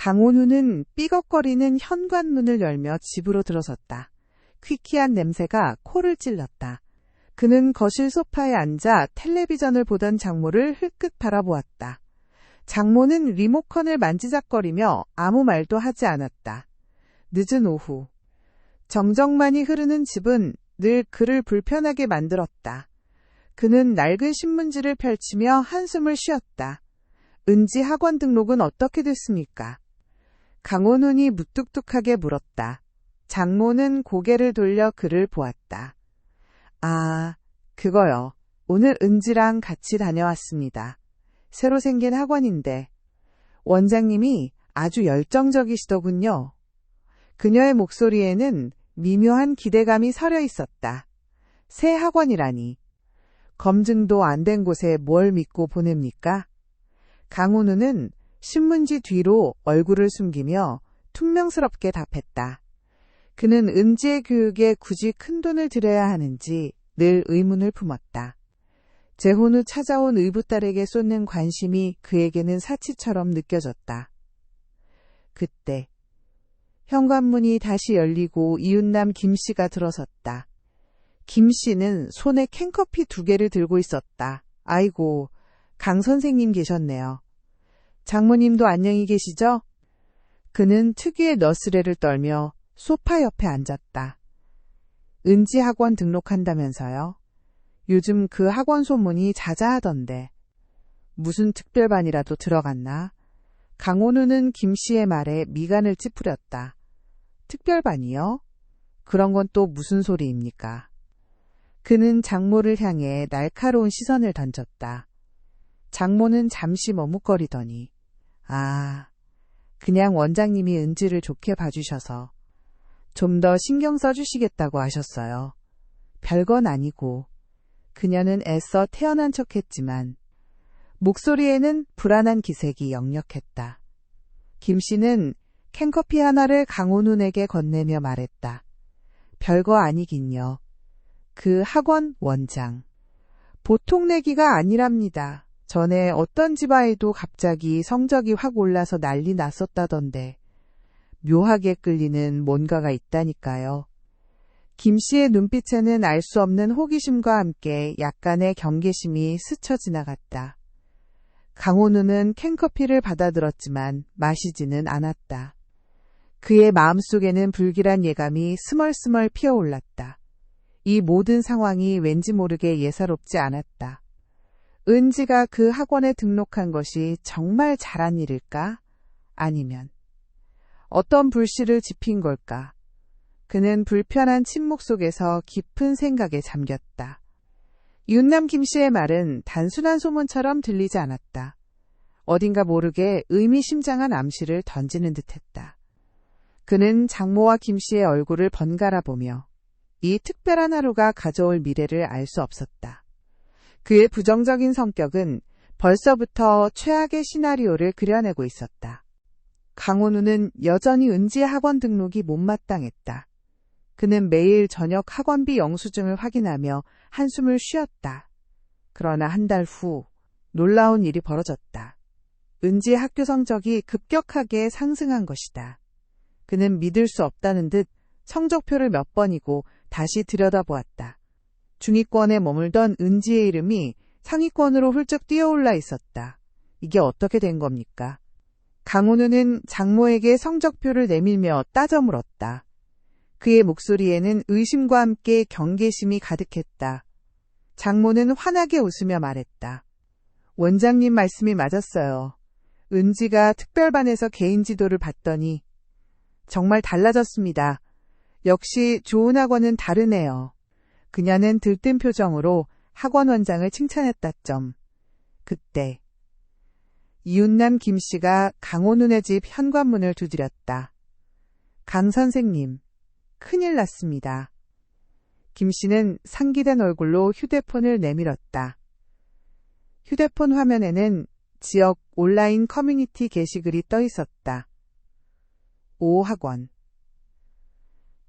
강온우는 삐걱거리는 현관문을 열며 집으로 들어섰다. 퀴퀴한 냄새가 코를 찔렀다. 그는 거실 소파에 앉아 텔레비전을 보던 장모를 흘끗 바라보았다. 장모는 리모컨을 만지작거리며 아무 말도 하지 않았다. 늦은 오후. 정적만이 흐르는 집은 늘 그를 불편하게 만들었다. 그는 낡은 신문지를 펼치며 한숨을 쉬었다. 은지 학원 등록은 어떻게 됐습니까? 강원훈이 무뚝뚝하게 물었다. 장모는 고개를 돌려 그를 보았다. 아, 그거요. 오늘 은지랑 같이 다녀왔습니다. 새로 생긴 학원인데 원장님이 아주 열정적이시더군요. 그녀의 목소리에는 미묘한 기대감이 서려 있었다. 새 학원이라니. 검증도 안 된 곳에 뭘 믿고 보냅니까? 강훈우는 신문지 뒤로 얼굴을 숨기며 퉁명스럽게 답했다. 그는 은지의 교육에 굳이 큰 돈을 들여야 하는지 늘 의문을 품었다. 재혼 후 찾아온 의붓딸에게 쏟는 관심이 그에게는 사치처럼 느껴졌다. 그때 현관문이 다시 열리고 이웃남 김 씨가 들어섰다. 김 씨는 손에 캔커피 두 개를 들고 있었다. 아이고, 강 선생님 계셨네요. 장모님도 안녕히 계시죠? 그는 특유의 너스레를 떨며 소파 옆에 앉았다. 은지 학원 등록한다면서요? 요즘 그 학원 소문이 자자하던데. 무슨 특별반이라도 들어갔나? 강원우는 김 씨의 말에 미간을 찌푸렸다. 특별반이요? 그런 건 또 무슨 소리입니까? 그는 장모를 향해 날카로운 시선을 던졌다. 장모는 잠시 머뭇거리더니, 아, 그냥 원장님이 은지를 좋게 봐주셔서 좀 더 신경 써주시겠다고 하셨어요. 별건 아니고, 그녀는 애써 태어난 척 했지만, 목소리에는 불안한 기색이 역력했다. 김 씨는 캔커피 하나를 강호눈에게 건네며 말했다. 별거 아니긴요. 그 학원 원장. 보통 내기가 아니랍니다. 전에 어떤 집아이도 갑자기 성적이 확 올라서 난리 났었다던데. 묘하게 끌리는 뭔가가 있다니까요. 김 씨의 눈빛에는 알 수 없는 호기심과 함께 약간의 경계심이 스쳐 지나갔다. 강호누는 캔커피를 받아들었지만 마시지는 않았다. 그의 마음속에는 불길한 예감이 스멀스멀 피어올랐다. 이 모든 상황이 왠지 모르게 예사롭지 않았다. 은지가 그 학원에 등록한 것이 정말 잘한 일일까? 아니면 어떤 불씨를 지핀 걸까? 그는 불편한 침묵 속에서 깊은 생각에 잠겼다. 윤남 김 씨의 말은 단순한 소문처럼 들리지 않았다. 어딘가 모르게 의미심장한 암시를 던지는 듯했다. 그는 장모와 김 씨의 얼굴을 번갈아 보며 이 특별한 하루가 가져올 미래를 알 수 없었다. 그의 부정적인 성격은 벌써부터 최악의 시나리오를 그려내고 있었다. 강원우는 여전히 은지의 학원 등록이 못마땅했다. 그는 매일 저녁 학원비 영수증을 확인하며 한숨을 쉬었다. 그러나 한 달 후 놀라운 일이 벌어졌다. 은지의 학교 성적이 급격하게 상승한 것이다. 그는 믿을 수 없다는 듯 성적표를 몇 번이고 다시 들여다보았다. 중위권에 머물던 은지의 이름이 상위권으로 훌쩍 뛰어올라 있었다. 이게 어떻게 된 겁니까? 강훈우는 장모에게 성적표를 내밀며 따져 물었다. 그의 목소리에는 의심과 함께 경계심이 가득했다. 장모는 환하게 웃으며 말했다. 원장님 말씀이 맞았어요. 은지가 특별반에서 개인 지도를 봤더니 정말 달라졌습니다. 역시 좋은 학원은 다르네요. 그녀는 들뜬 표정으로 학원 원장을 칭찬했다 점. 그때 이웃남 김 씨가 강호눈의 집 현관문을 두드렸다. 강 선생님, 큰일 났습니다. 김 씨는 상기된 얼굴로 휴대폰을 내밀었다. 휴대폰 화면에는 지역 온라인 커뮤니티 게시글이 떠 있었다. 오 학원.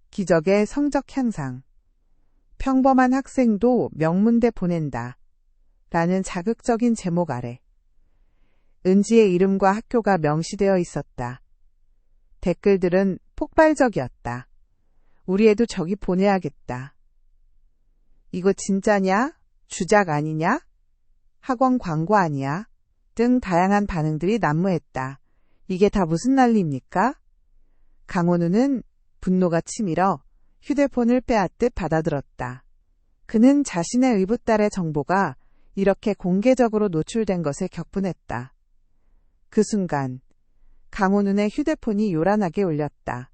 기적의 성적 향상. 평범한 학생도 명문대 보낸다. 라는 자극적인 제목 아래 은지의 이름과 학교가 명시되어 있었다. 댓글들은 폭발적이었다. 우리 애도 저기 보내야겠다. 이거 진짜냐? 주작 아니냐? 학원 광고 아니야? 등 다양한 반응들이 난무했다. 이게 다 무슨 난리입니까? 강원우는 분노가 치밀어 휴대폰을 빼앗듯 받아들었다. 그는 자신의 의붓딸의 정보가 이렇게 공개적으로 노출된 것에 격분했다. 그 순간 강호눈의 휴대폰이 요란하게 울렸다.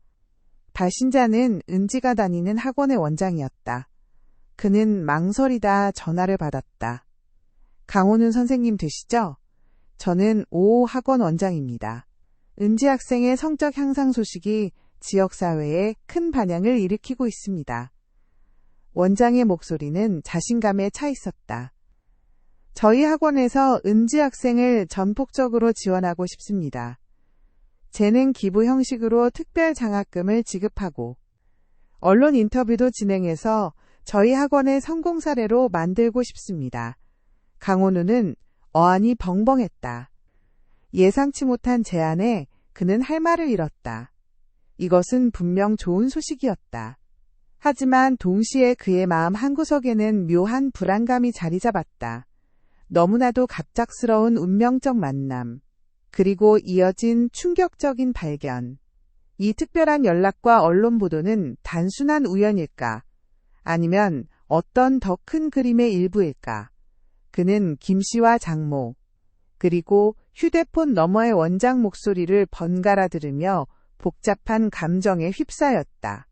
발신자는 은지가 다니는 학원의 원장이었다. 그는 망설이다 전화를 받았다. 강호눈 선생님 되시죠? 저는 오 학원 원장입니다. 은지 학생의 성적 향상 소식이 지역사회에 큰 반향을 일으키고 있습니다. 원장의 목소리는 자신감에 차 있었다. 저희 학원에서 은지 학생을 전폭적으로 지원하고 싶습니다. 재능 기부 형식으로 특별 장학금을 지급하고 언론 인터뷰도 진행해서 저희 학원의 성공 사례로 만들고 싶습니다. 강원우는 어안이 벙벙했다. 예상치 못한 제안에 그는 할 말을 잃었다. 이것은 분명 좋은 소식이었다. 하지만 동시에 그의 마음 한구석에는 묘한 불안감이 자리 잡았다. 너무나도 갑작스러운 운명적 만남, 그리고 이어진 충격적인 발견. 이 특별한 연락과 언론 보도는 단순한 우연일까? 아니면 어떤 더 큰 그림의 일부일까? 그는 김 씨와 장모, 그리고 휴대폰 너머의 원장 목소리를 번갈아 들으며 복잡한 감정에 휩싸였다.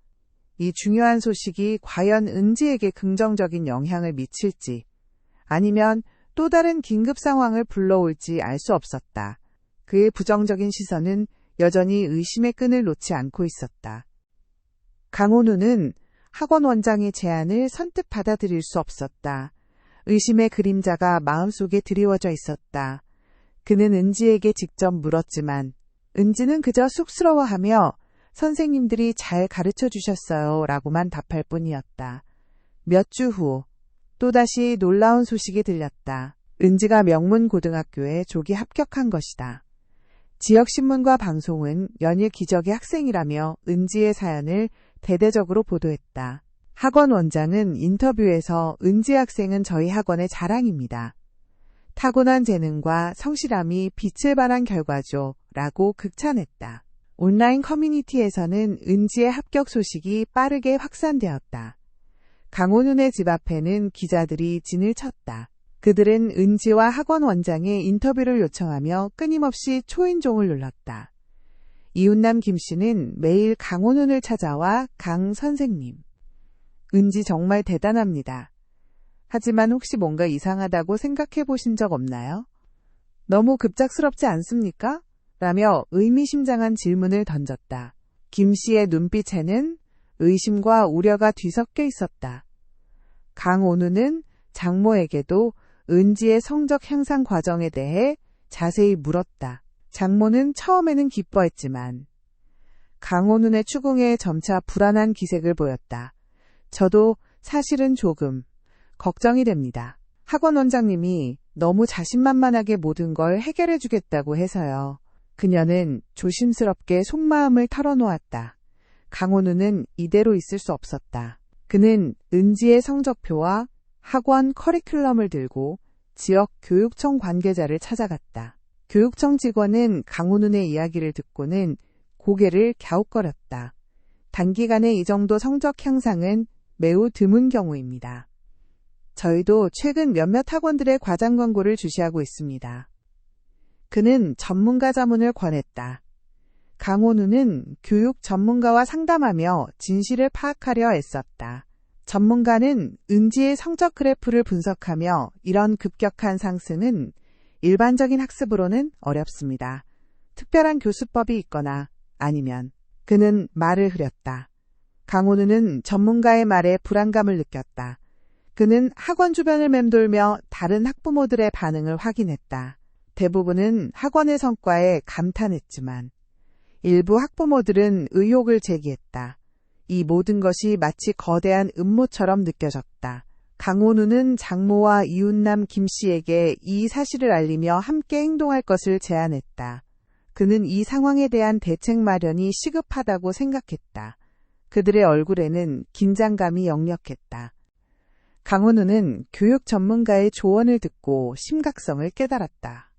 이 중요한 소식이 과연 은지에게 긍정적인 영향을 미칠지, 아니면 또 다른 긴급 상황을 불러올지 알 수 없었다. 그의 부정적인 시선은 여전히 의심의 끈을 놓지 않고 있었다. 강호누는 학원 원장의 제안을 선뜻 받아들일 수 없었다. 의심의 그림자가 마음속에 드리워져 있었다. 그는 은지에게 직접 물었지만 은지는 그저 쑥스러워하며 선생님들이 잘 가르쳐 주셨어요 라고만 답할 뿐이었다. 몇 주 후, 또다시 놀라운 소식이 들렸다. 은지가 명문 고등학교에 조기 합격한 것이다. 지역신문과 방송은 연일 기적의 학생이라며 은지의 사연을 대대적으로 보도했다. 학원 원장은 인터뷰에서 은지 학생은 저희 학원의 자랑입니다. 타고난 재능과 성실함이 빛을 발한 결과죠. 라고 극찬했다. 온라인 커뮤니티에서는 은지의 합격 소식이 빠르게 확산되었다. 강호눈의 집 앞에는 기자들이 진을 쳤다. 그들은 은지와 학원 원장의 인터뷰를 요청하며 끊임없이 초인종을 눌렀다. 이웃남 김 씨는 매일 강호눈을 찾아와 강 선생님. 은지 정말 대단합니다. 하지만 혹시 뭔가 이상하다고 생각해 보신 적 없나요? 너무 급작스럽지 않습니까? 라며 의미심장한 질문을 던졌다. 김 씨의 눈빛에는 의심과 우려가 뒤섞여 있었다. 강온우는 장모에게도 은지의 성적 향상 과정에 대해 자세히 물었다. 장모는 처음에는 기뻐했지만 강온운의 추궁에 점차 불안한 기색을 보였다. 저도 사실은 조금 걱정이 됩니다. 학원 원장님이 너무 자신만만하게 모든 걸 해결해 주겠다고 해서요. 그녀는 조심스럽게 속마음을 털어놓았다. 강호누는 이대로 있을 수 없었다. 그는 은지의 성적표와 학원 커리큘럼을 들고 지역 교육청 관계자를 찾아갔다. 교육청 직원은 강호눈의 이야기를 듣고는 고개를 갸웃거렸다. 단기간에 이 정도 성적 향상은 매우 드문 경우입니다. 저희도 최근 몇몇 학원들의 과장 광고를 주시하고 있습니다. 그는 전문가 자문을 권했다. 강호누는 교육 전문가와 상담하며 진실을 파악하려 애썼다. 전문가는 은지의 성적 그래프를 분석하며 이런 급격한 상승은 일반적인 학습으로는 어렵습니다. 특별한 교수법이 있거나 아니면 그는 말을 흐렸다. 강호누는 전문가의 말에 불안감을 느꼈다. 그는 학원 주변을 맴돌며 다른 학부모들의 반응을 확인했다. 대부분은 학원의 성과에 감탄했지만 일부 학부모들은 의혹을 제기했다. 이 모든 것이 마치 거대한 음모처럼 느껴졌다. 강호누는 장모와 이웃남 김 씨에게 이 사실을 알리며 함께 행동할 것을 제안했다. 그는 이 상황에 대한 대책 마련이 시급하다고 생각했다. 그들의 얼굴에는 긴장감이 역력했다. 강원우는 교육 전문가의 조언을 듣고 심각성을 깨달았다.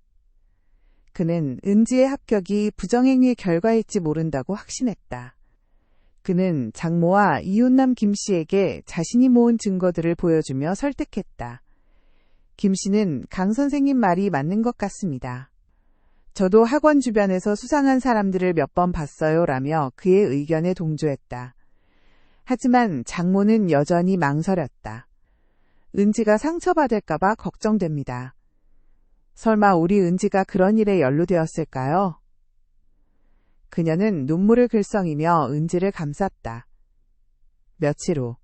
그는 은지의 합격이 부정행위의 결과일지 모른다고 확신했다. 그는 장모와 이웃남 김 씨에게 자신이 모은 증거들을 보여주며 설득했다. 김 씨는 강 선생님 말이 맞는 것 같습니다. 저도 학원 주변에서 수상한 사람들을 몇 번 봤어요 라며 그의 의견에 동조했다. 하지만 장모는 여전히 망설였다. 은지가 상처받을까봐 걱정됩니다. 설마 우리 은지가 그런 일에 연루되었을까요? 그녀는 눈물을 글썽이며 은지를 감쌌다. 며칠 후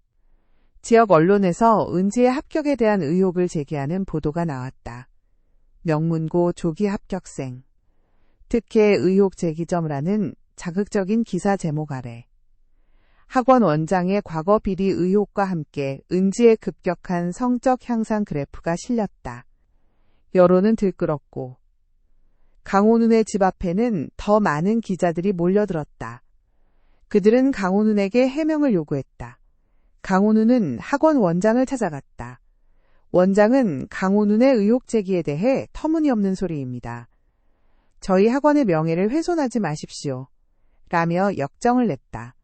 지역 언론에서 은지의 합격에 대한 의혹을 제기하는 보도가 나왔다. 명문고 조기 합격생 특혜 의혹 제기점이라는 자극적인 기사 제목 아래 학원 원장의 과거 비리 의혹과 함께 은지의 급격한 성적 향상 그래프가 실렸다. 여론은 들끓었고 강호눈의 집 앞에는 더 많은 기자들이 몰려들었다. 그들은 강호눈에게 해명을 요구했다. 강호눈은 학원 원장을 찾아갔다. 원장은 강호눈의 의혹 제기에 대해 터무니없는 소리입니다. 저희 학원의 명예를 훼손하지 마십시오. 라며 역정을 냈다.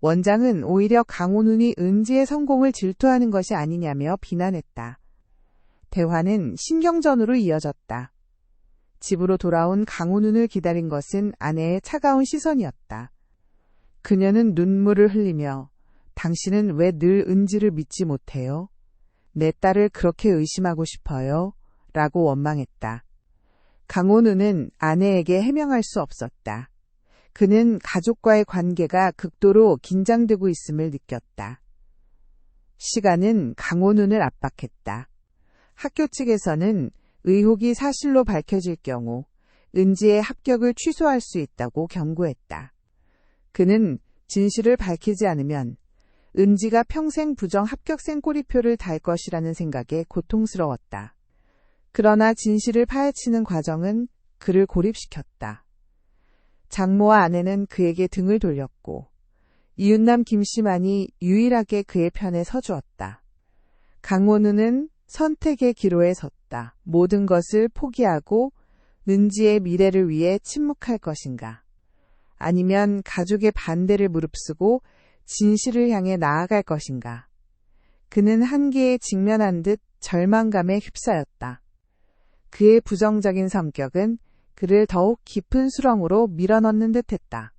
원장은 오히려 강호눈이 은지의 성공을 질투하는 것이 아니냐며 비난했다. 대화는 신경전으로 이어졌다. 집으로 돌아온 강호눈을 기다린 것은 아내의 차가운 시선이었다. 그녀는 눈물을 흘리며 당신은 왜 늘 은지를 믿지 못해요? 내 딸을 그렇게 의심하고 싶어요? 라고 원망했다. 강호눈은 아내에게 해명할 수 없었다. 그는 가족과의 관계가 극도로 긴장되고 있음을 느꼈다. 시간은 강호눈을 압박했다. 학교 측에서는 의혹이 사실로 밝혀질 경우 은지의 합격을 취소할 수 있다고 경고했다. 그는 진실을 밝히지 않으면 은지가 평생 부정 합격생 꼬리표를 달 것이라는 생각에 고통스러웠다. 그러나 진실을 파헤치는 과정은 그를 고립시켰다. 장모와 아내는 그에게 등을 돌렸고 이웃남 김씨만이 유일하게 그의 편에 서주었다. 강원우는 선택의 기로에 섰다. 모든 것을 포기하고 은지의 미래를 위해 침묵할 것인가? 아니면 가족의 반대를 무릅쓰고 진실을 향해 나아갈 것인가? 그는 한계에 직면한 듯 절망감에 휩싸였다. 그의 부정적인 성격은 그를 더욱 깊은 수렁으로 밀어넣는 듯 했다.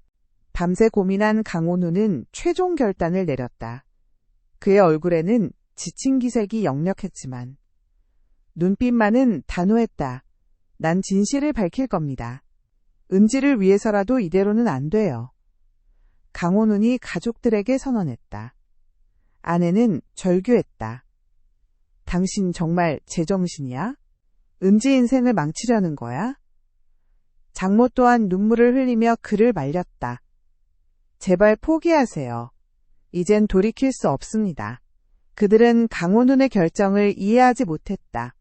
밤새 고민한 강호누는 최종 결단을 내렸다. 그의 얼굴에는 지친 기색이 역력했지만 눈빛만은 단호했다. 난 진실을 밝힐 겁니다. 은지를 위해서라도 이대로는 안 돼요. 강호눈이 가족들에게 선언했다. 아내는 절규했다. 당신 정말 제정신이야? 은지 인생을 망치려는 거야? 장모 또한 눈물을 흘리며 그를 말렸다. 제발 포기하세요. 이젠 돌이킬 수 없습니다. 그들은 강원훈의 결정을 이해하지 못했다.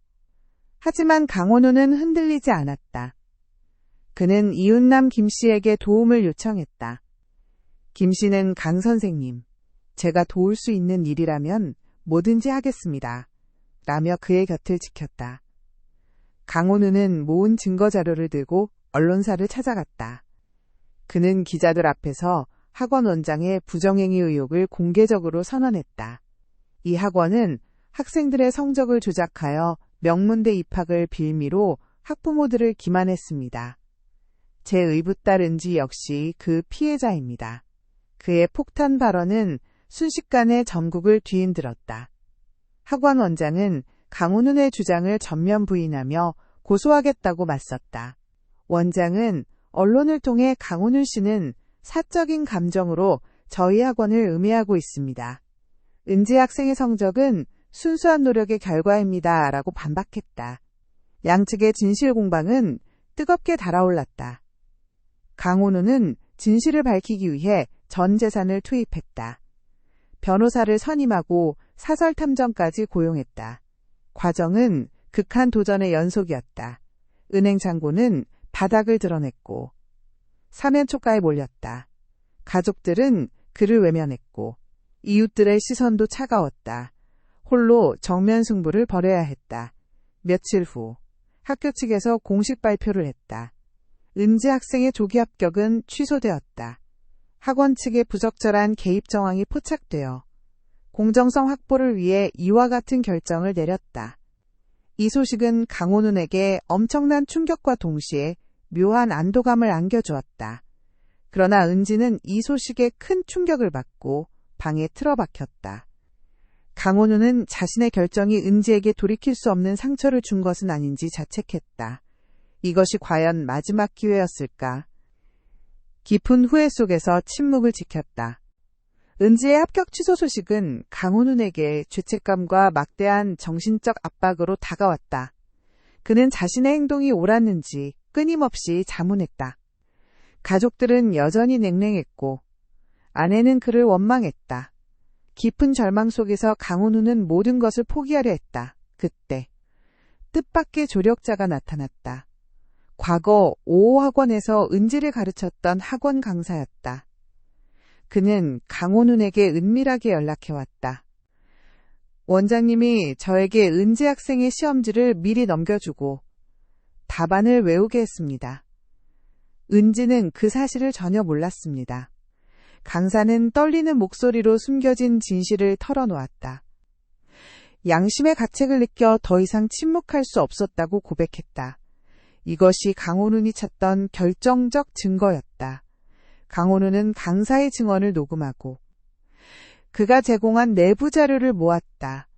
하지만 강원훈은 흔들리지 않았다. 그는 이웃남 김 씨에게 도움을 요청했다. 김 씨는 강 선생님, 제가 도울 수 있는 일이라면 뭐든지 하겠습니다. 라며 그의 곁을 지켰다. 강원우는 모은 증거 자료를 들고 언론사를 찾아갔다. 그는 기자들 앞에서 학원 원장의 부정행위 의혹을 공개적으로 선언했다. 이 학원은 학생들의 성적을 조작하여 명문대 입학을 빌미로 학부모들을 기만했습니다. 제 의붓딸 은지 역시 그 피해자입니다. 그의 폭탄 발언은 순식간에 전국을 뒤흔들었다. 학원 원장은 강훈훈의 주장을 전면 부인하며 고소하겠다고 맞섰다. 원장은 언론을 통해 강훈훈 씨는 사적인 감정으로 저희 학원을 음해하고 있습니다. 은지 학생의 성적은 순수한 노력의 결과입니다. 라고 반박했다. 양측의 진실 공방은 뜨겁게 달아올랐다. 강훈우는 진실을 밝히기 위해 전 재산을 투입했다. 변호사를 선임하고 사설 탐정까지 고용했다. 과정은 극한 도전의 연속이었다. 은행 창고는 바닥을 드러냈고 사면초가에 몰렸다. 가족들은 그를 외면했고 이웃들의 시선도 차가웠다. 홀로 정면 승부를 벌여야 했다. 며칠 후 학교 측에서 공식 발표를 했다. 은지 학생의 조기 합격은 취소되었다. 학원 측의 부적절한 개입 정황이 포착되어 공정성 확보를 위해 이와 같은 결정을 내렸다. 이 소식은 강호눈에게 엄청난 충격과 동시에 묘한 안도감을 안겨주었다. 그러나 은지는 이 소식에 큰 충격을 받고 방에 틀어박혔다. 강원우는 자신의 결정이 은지에게 돌이킬 수 없는 상처를 준 것은 아닌지 자책했다. 이것이 과연 마지막 기회였을까? 깊은 후회 속에서 침묵을 지켰다. 은지의 합격 취소 소식은 강호눈에게 죄책감과 막대한 정신적 압박으로 다가왔다. 그는 자신의 행동이 옳았는지 끊임없이 자문했다. 가족들은 여전히 냉랭했고 아내는 그를 원망했다. 깊은 절망 속에서 강훈우는 모든 것을 포기하려 했다. 그때 뜻밖의 조력자가 나타났다. 과거 5호 학원에서 은지를 가르쳤던 학원 강사였다. 그는 강호눈에게 은밀하게 연락해왔다. 원장님이 저에게 은지 학생의 시험지를 미리 넘겨주고 답안을 외우게 했습니다. 은지는 그 사실을 전혀 몰랐습니다. 강사는 떨리는 목소리로 숨겨진 진실을 털어놓았다. 양심의 가책을 느껴 더 이상 침묵할 수 없었다고 고백했다. 이것이 강호눈이 찾던 결정적 증거였다. 강호눈은 강사의 증언을 녹음하고 그가 제공한 내부 자료를 모았다.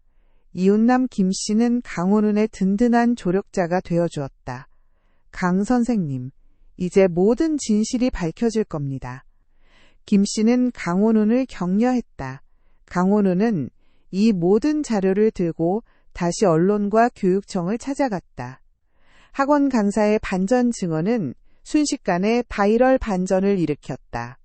이웃남 김 씨는 강호눈의 든든한 조력자가 되어주었다. 강 선생님, 이제 모든 진실이 밝혀질 겁니다. 김 씨는 강호눈을 격려했다. 강호눈은 이 모든 자료를 들고 다시 언론과 교육청을 찾아갔다. 학원 강사의 반전 증언은 순식간에 바이럴 반전을 일으켰다.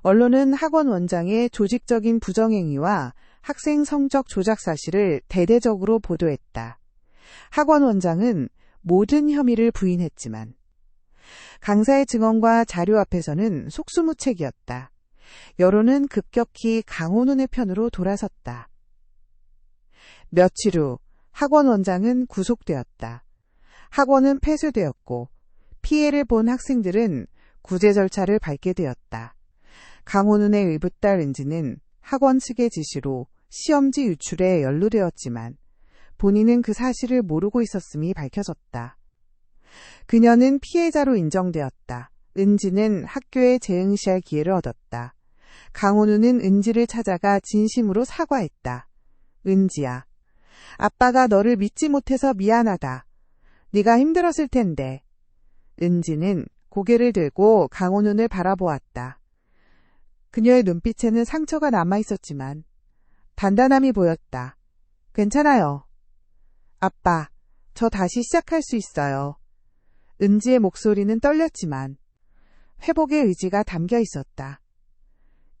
언론은 학원 원장의 조직적인 부정행위와 학생 성적 조작 사실을 대대적으로 보도했다. 학원 원장은 모든 혐의를 부인했지만 강사의 증언과 자료 앞에서는 속수무책이었다. 여론은 급격히 강호눈의 편으로 돌아섰다. 며칠 후 학원 원장은 구속되었다. 학원은 폐쇄되었고 피해를 본 학생들은 구제 절차를 밟게 되었다. 강호눈의 의붓딸 은지는 학원 측의 지시로 시험지 유출에 연루되었지만 본인은 그 사실을 모르고 있었음이 밝혀졌다. 그녀는 피해자로 인정되었다. 은지는 학교에 재응시할 기회를 얻었다. 강호누는 은지를 찾아가 진심으로 사과했다. 은지야, 아빠가 너를 믿지 못해서 미안하다. 네가 힘들었을 텐데. 은지는 고개를 들고 강호눈을 바라보았다. 그녀의 눈빛에는 상처가 남아 있었지만 단단함이 보였다. 괜찮아요. 아빠, 저 다시 시작할 수 있어요. 은지의 목소리는 떨렸지만 회복의 의지가 담겨 있었다.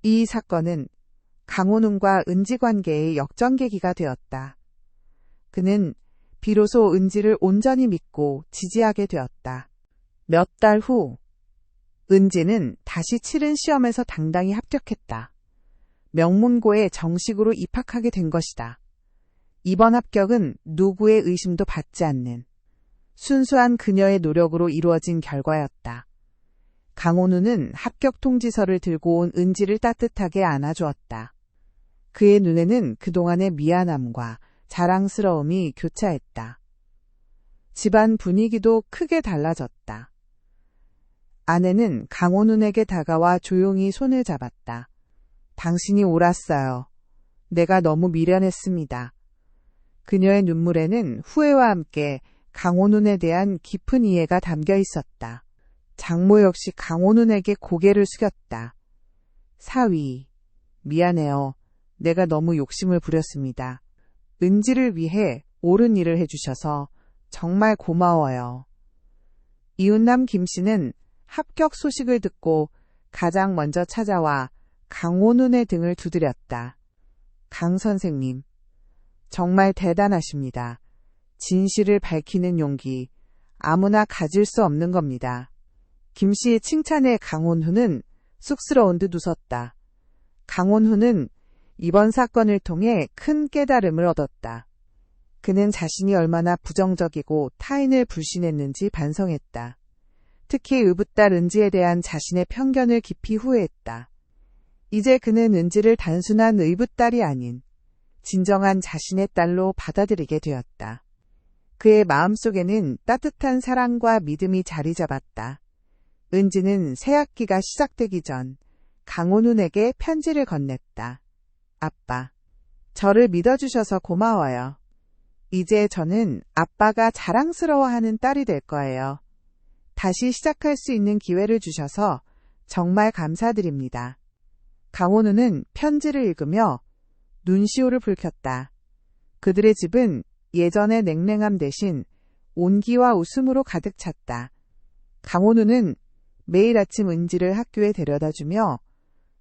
이 사건은 강호눈과 은지 관계의 역전계기가 되었다. 그는 비로소 은지를 온전히 믿고 지지하게 되었다. 몇 달 후, 은지는 다시 치른 시험에서 당당히 합격했다. 명문고에 정식으로 입학하게 된 것이다. 이번 합격은 누구의 의심도 받지 않는 순수한 그녀의 노력으로 이루어진 결과였다. 강호누는 합격 통지서를 들고 온 은지를 따뜻하게 안아주었다. 그의 눈에는 그동안의 미안함과 자랑스러움이 교차했다. 집안 분위기도 크게 달라졌다. 아내는 강호눈에게 다가와 조용히 손을 잡았다. 당신이 옳았어요. 내가 너무 미련했습니다. 그녀의 눈물에는 후회와 함께 강호눈에 대한 깊은 이해가 담겨 있었다. 장모 역시 강호눈에게 고개를 숙였다. 사위, 미안해요. 내가 너무 욕심을 부렸습니다. 은지를 위해 옳은 일을 해주셔서 정말 고마워요. 이웃남 김 씨는 합격 소식을 듣고 가장 먼저 찾아와 강호눈의 등을 두드렸다. 강 선생님, 정말 대단하십니다. 진실을 밝히는 용기 아무나 가질 수 없는 겁니다. 김 씨의 칭찬에 강원후는 쑥스러운 듯 웃었다. 강원후는 이번 사건을 통해 큰 깨달음을 얻었다. 그는 자신이 얼마나 부정적이고 타인을 불신했는지 반성했다. 특히 의붓딸 은지에 대한 자신의 편견을 깊이 후회했다. 이제 그는 은지를 단순한 의붓딸이 아닌 진정한 자신의 딸로 받아들이게 되었다. 그의 마음속에는 따뜻한 사랑과 믿음이 자리 잡았다. 은지는 새 학기가 시작되기 전 강호눈에게 편지를 건넸다. 아빠, 저를 믿어주셔서 고마워요. 이제 저는 아빠가 자랑스러워하는 딸이 될 거예요. 다시 시작할 수 있는 기회를 주셔서 정말 감사드립니다. 강호누는 편지를 읽으며 눈시울을 붉혔다. 그들의 집은 예전의 냉랭함 대신 온기와 웃음으로 가득 찼다. 강호누는 매일 아침 은지를 학교에 데려다 주며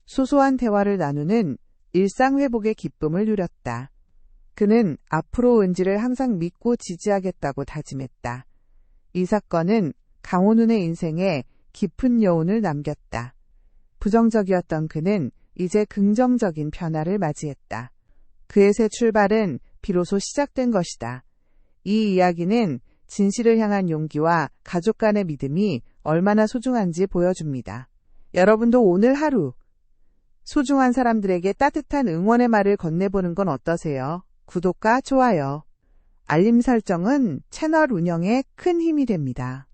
소소한 대화를 나누는 일상 회복의 기쁨을 누렸다. 그는 앞으로 은지를 항상 믿고 지지하겠다고 다짐했다. 이 사건은 강호눈의 인생에 깊은 여운을 남겼다. 부정적이었던 그는 이제 긍정적인 변화를 맞이했다. 그의 새 출발은 비로소 시작된 것이다. 이 이야기는 진실을 향한 용기와 가족 간의 믿음이 얼마나 소중한지 보여줍니다. 여러분도 오늘 하루 소중한 사람들에게 따뜻한 응원의 말을 건네보는 건 어떠세요? 구독과 좋아요, 알림 설정은 채널 운영에 큰 힘이 됩니다.